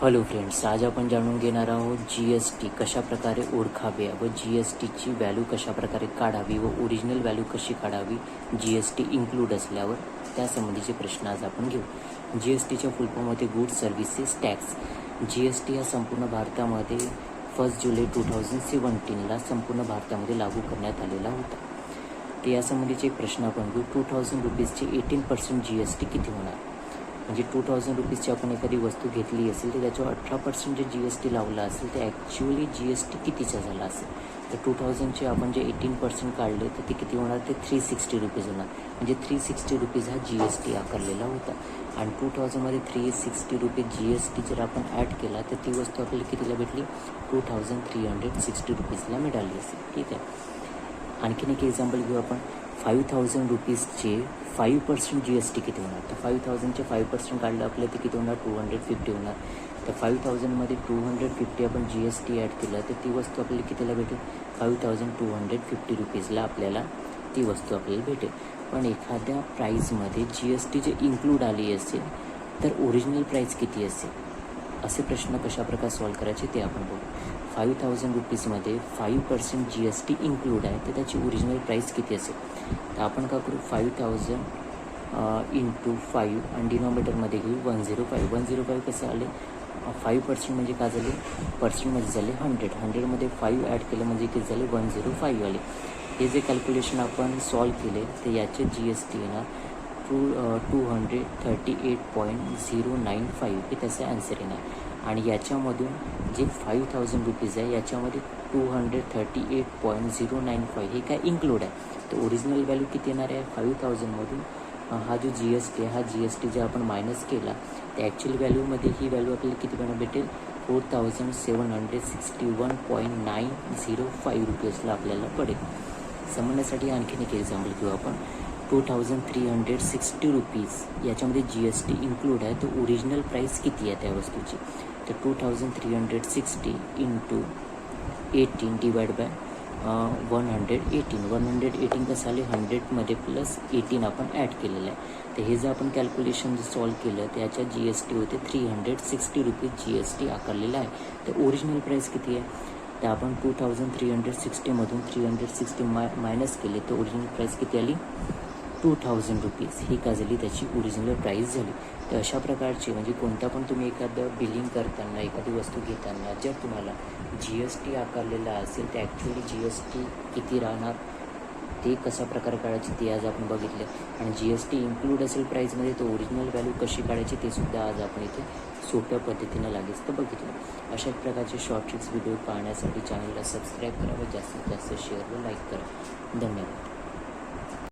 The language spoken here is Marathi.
हॅलो फ्रेंड्स आज आपण जाणून घेणार आहोत जी एस टी कशाप्रकारे ओळखावे व जी एस टीची व्हॅल्यू कशाप्रकारे काढावी व ओरिजिनल व्हॅल्यू कशी काढावी जी एस टी इन्क्लूड असल्यावर त्यासंबंधीचे प्रश्न आज आपण घेऊ. जी एस टीच्या फुलफॉर्ममध्ये good services tax G S T हा संपूर्ण भारतामध्ये फर्स्ट जुलै टू थाउजंड सेवन्टीनला संपूर्ण भारतामध्ये लागू करण्यात आलेला होता. तर यासंबंधीचे एक प्रश्न आपण घेऊ. Two thousand रुपीजचे eighteen percent G S T किती होणार? म्हणजे टू थाउजंड रुपीजची आपण एखादी वस्तू घेतली असेल तर त्याच्यावर अठरा पर्सेंट जे जी एस टी लावलं असेल ते ॲक्च्युअली जी एस टी कितीचा झाला असेल? तर टू थाउजंडचे आपण जे एटीन पर्सेंट काढले तर ते किती होणार? ते थ्री सिक्स्टी रुपीज होणार. म्हणजे थ्री सिक्स्टी रुपीज हा जी एस टी आकारलेला होता. आणि two थाउजंडमध्ये three sixty rupees G S T जर आपण ॲड केला तर ती वस्तू आपल्याला कितीला भेटली? Two thousand three hundred sixty रुपीजला मिळाली असेल. ठीक आहे. आणखीन एक एक्झाम्पल घेऊ आपण. Five thousand रुपीजचे five percent G S T किती होणार? तर फाईव्ह थाउजंडचे फाईव्ह पर्सेंट काढलं आपलं ते किती होणार? टू हंड्रेड फिफ्टी होणार. तर फाईव्ह थाउजंडमध्ये टू हंड्रेड फिफ्टी आपण जी एस टी ॲड केलं तर ती वस्तू आपल्याला कितीला भेटेल? Five thousand two hundred fifty रुपीजला आपल्याला ती वस्तू आपल्याला भेटेल. पण एखाद्या प्राईजमध्ये जी एस टी जे इन्क्लूड आली असेल तर ओरिजिनल प्राईस किती असेल? असे प्रश्न कशाप्रकारे सॉल्व करायचे ते आपण बघू. Five thousand रुपीजमध्ये five percent G S T include आहे तर त्याची ओरिजिनल प्राईस किती असेल? तर आपण का करू? फाईव्ह थाउजंड इंटू फाईव्ह आणि डिनॉमिनेटरमध्ये घेऊ. One zero five one zero five कसं आले? फाईव्ह पर्सेंट म्हणजे काय झाले? पर्सेंटमध्ये झाले हंड्रेड हंड्रेडमध्ये फाईव्ह ॲड केलं म्हणजे किती झाले? वन झिरो फाईव्ह आले. हे जे कॅल्क्युलेशन आपण सॉल्व केले तर याचे जी एस टी येणार two two hundred thirty eight point zero nine five हे त्याचं ॲन्सर आहे आणि याच्यामधून जे फाईव्ह थाउजंड रुपीज आहे याच्यामध्ये two hundred thirty eight point zero nine five हे काय इन्क्लूड आहे? तर ओरिजिनल व्हॅल्यू किती येणार आहे? फाईव्ह थाउजंडमधून हा जो जी एस टी आहे हा जी एस टी जे आपण मायनस केला त्या ॲक्च्युअल व्हॅल्यूमध्ये ही व्हॅल्यू आपल्याला किती पण भेटेल? Four thousand seven hundred sixty one point nine zero five रुपीजला आपल्याला पडेल. समजण्यासाठी आणखीन एक एक्झाम्पल घेऊ आपण. Two thousand three hundred sixty rupees याच्यामध्ये जी एस टी इन्क्लूड आहे. तर ओरिजिनल प्राईस किती आहे त्या वस्तूची? तर two thousand three hundred sixty into eighteen divide by one hundred eighteen one hundred eighteen कसं आले हंड्रेडमध्ये प्लस एटीन आपण ॲड केलेलं आहे. तर हे जर आपण कॅल्क्युलेशन सॉल्व केलं तर याच्या जी एस टी होते three hundred sixty rupees G S T आकारलेलं आहे. तर ओरिजिनल प्राईस किती आहे? तर आपण two thousand three hundred सिक्स्टीमधून three hundred sixty my minus केले तर ओरिजिनल प्राईस किती आली? टू थाउजंड रुपीज ही काजली त्याची ओरिजिनल प्राईस झाली. तर अशा प्रकारची म्हणजे कोणता पण तुम्ही एखादं बिलिंग करताना एखादी वस्तू घेताना जर तुम्हाला जी एस टी आकारलेला असेल तर ॲक्च्युली जी एस टी किती राहणार? ते कशा प्रकारे काढायचे ते आज आपण बघितलं. आणि जी एस टी इन्क्लूड असेल प्राईजमध्ये तर ओरिजिनल व्हॅल्यू कशी काढायची ते सुद्धा आज आपण इथे सोप्या पद्धतीनं लागेल तर बघितलं. अशा प्रकारचे शॉर्ट ट्रिक्स व्हिडिओ पाहण्यासाठी चॅनलला सबस्क्राईब करा व जास्तीत जास्त शेअर व लाईक करा. धन्यवाद.